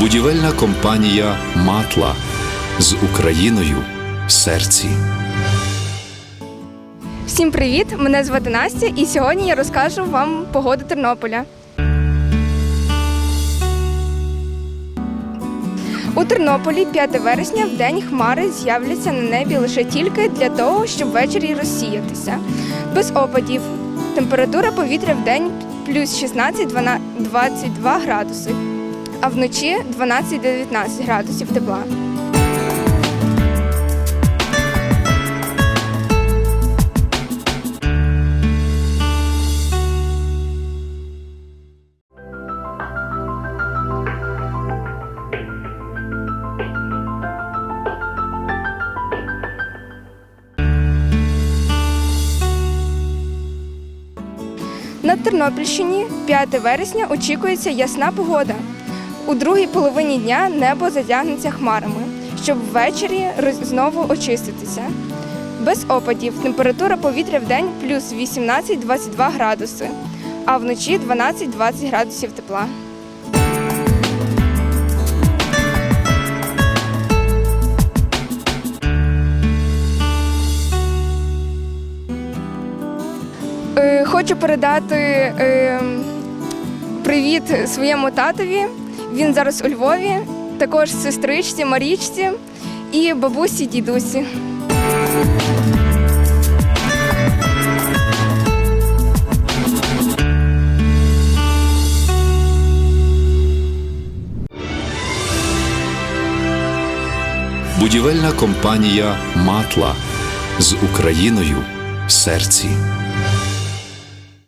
Будівельна компанія Матла з Україною в серці. Всім привіт! Мене звати Настя, і сьогодні я розкажу вам погоду Тернополя. У Тернополі 5 вересня в день хмари з'являться на небі лише тільки для того, щоб ввечері розсіятися. Без опадів. Температура повітря в день плюс 16-22 градуси, а вночі 12-19 градусів тепла. На Тернопільщині 5 вересня очікується ясна погода. У другій половині дня небо затягнеться хмарами, щоб ввечері знову очиститися. Без опадів температура повітря в день плюс 18-22 градуси, а вночі 12-20 градусів тепла. Хочу передати е, привіт своєму татові. Він зараз у Львові, також сестричці Марічці і бабусі дідусі. Будівельна компанія Матла з Україною в серці.